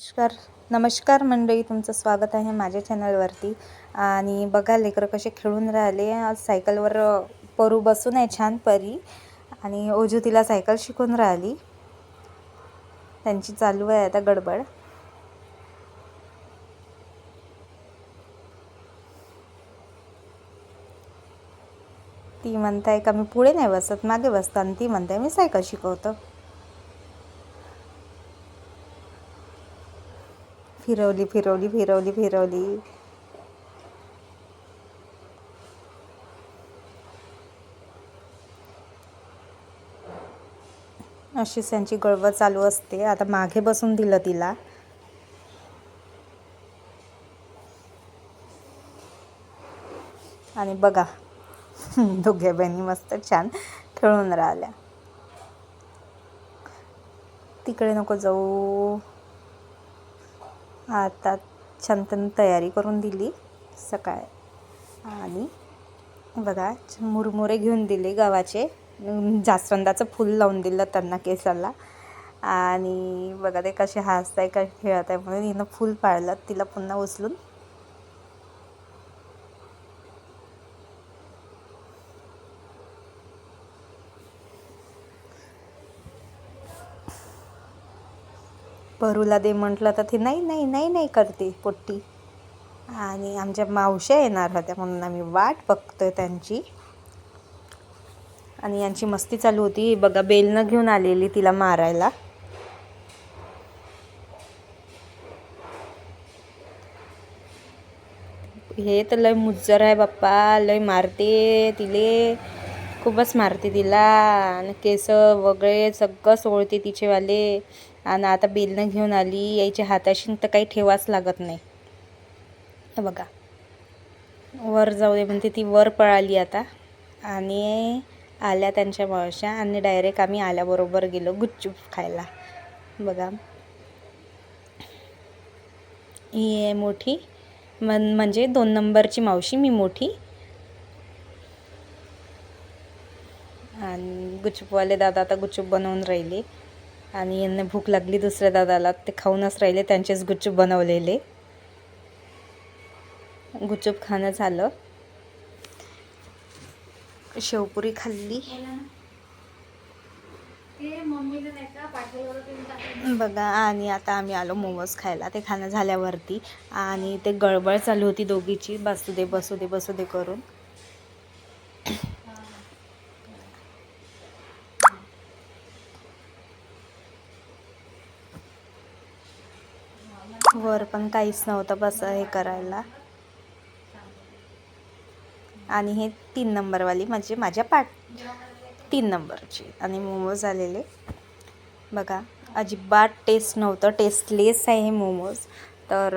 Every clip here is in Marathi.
नमस्कार. नमस्कार मंडळी तुमचं स्वागत आहे माझ्या चॅनलवरती. आणि बघा लेकरं कसे खेळून राहिले. आज सायकलवर परू बसून आहे छान परी. आणि ओजू तिला सायकल शिकून राहिली. त्यांची चालू आहे आता गडबड. ती म्हणताय का मी पुढे नाही बसत? मागे बसतो आणि ती म्हणताय मी सायकल शिकवतो. फिरवली फिरवली फिरवली फिरवली. अशीच त्यांची गळबड चालू असते. आता मागे बसून दिलं तिला. आणि बघा दोघ्या बहिणी मस्त छान खेळून राहिल्या. तिकडे नको जाऊ. आता छान त्यांनी तयारी करून दिली सकाळ. आणि बघा मुरमुरे घेऊन दिले गव्हाचे. जास्वंदाचं फूल लावून दिलं त्यांना केसाला. आणि बघा ते कसे हसत आहे कसे खेळत आहे म्हणून हिनं फूल पाळलं. तिला पुन्हा उचलून भरूला दे म्हटलं तर ती नाही नाही नाही नाही करते पोट्टी. आणि आमच्या मावश्या येणार होत्या म्हणून आम्ही वाट बघतोय त्यांची. आणि यांची मस्ती चालू होती. बघा बेलनं घेऊन आलेली तिला मारायला. हे तर लय मुज्जर आहे बाप्पा. लय मारते तिले. खूपच मारते तिला आणि केस वगैरे सगळं सोडते तिचेवाले. आणि आता बेलनं घेऊन आली. यायच्या हाताशी तर काही ठेवाच लागत नाही. हे बघा. वर जाऊ दे म्हणते ती वर पळाली आता. आणि आल्या त्यांच्या मावश्या. आणि डायरेक्ट आम्ही आल्याबरोबर गेलो गुपचूप खायला. बघा. ही आहे मोठी. मन म्हणजे दोन नंबरची मावशी मी मोठी. आणि दादा आता गुपचूप बनवून राहिले. आणि यांना भूक लागली दुसऱ्या दादाला. ते खाऊनच राहिले त्यांचेच गुपचूप बनवलेले. गुपचूप खाणं झालं. शेवपुरी खाल्ली. बघा आणि आता आम्ही आलो मोमोज खायला. ते खाणं झाल्यावरती. आणि ते गडबड चालू होती दोघीची. बसू दे बसू दे बसू दे करून. वर पण काहीच नव्हतं बस हे करायला. आणि हे तीन नंबरवाली म्हणजे माझ्या पाट तीन नंबरची. आणि मोमोज आलेले. बघा अजिबात टेस्ट नव्हतं. टेस्टलेस आहे हे मोमोज. तर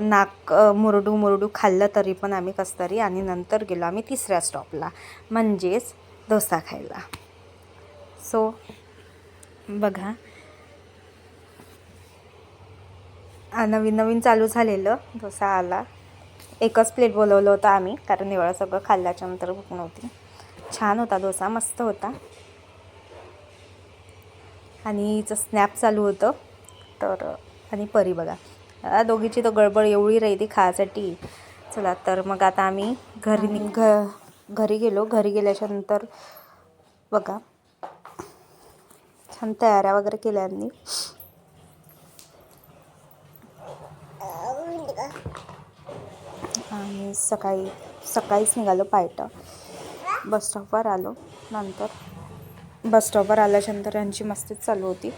नाक मुरडू मुरडू खाल्लं तरी पण आम्ही कसतरी आणि नंतर गेलो आम्ही तिसऱ्या स्टॉपला म्हणजेच डोसा खायला. सो बघा. नवीन नवीन चालू झालेलं. डोसा आला. एकच प्लेट बोलवलं होतं आम्ही कारण एवढं सगळं खाल्ल्याच्या नंतर भूक नव्हती. छान होता डोसा मस्त होता. आणि हिचं स्नॅप चालू होतं. तर आणि परी बघा. दोघीची तर गडबड एवढी राहिली खायसाठी. चला तर मग आता आम्ही घरी नि- घ घरी गेलो. घरी गेल्याच्यानंतर बघा. छान तयाऱ्या वगैरे केल्या आम्ही सकाळी सकाळीच निघालो पायटं. बस स्टॉपवर आलो. नंतर बस स्टॉपवर आल्याच्यानंतर यांची मस्तीच चालू होती.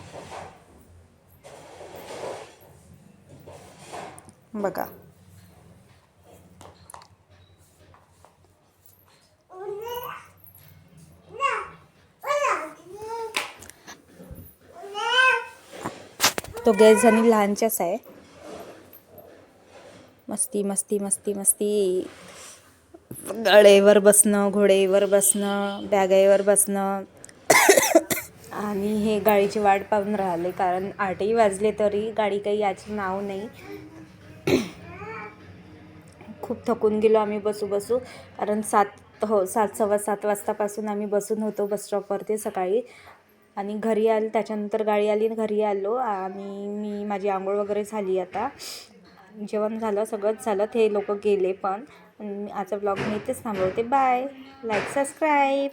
बघा. तो गॅस जणी लहानच्याच आहे. मस्ती मस्ती मस्ती मस्ती. गळेवर बसणं घोडेवर बसणं बॅगेवर बसणं. आणि हे गाडीची वाट पाहून राहिले कारण आठही वाजले तरी गाडी काही याचं नाव नाही. खूप थकून गेलो आम्ही बसू बसू. कारण सात हो सात सव्वा सात वाजतापासून आम्ही बसून होतो बस स्टॉपवरती सकाळी. आणि घरी आलो त्याच्यानंतर गाडी आली आणि घरी आलो. आणि मी माझी आंघोळ वगैरे झाली आता. जेवण झालं सगळंच झालं ते लोक गेले पण. आजचा ब्लॉग मी इथेच थांबवते. Bye like subscribe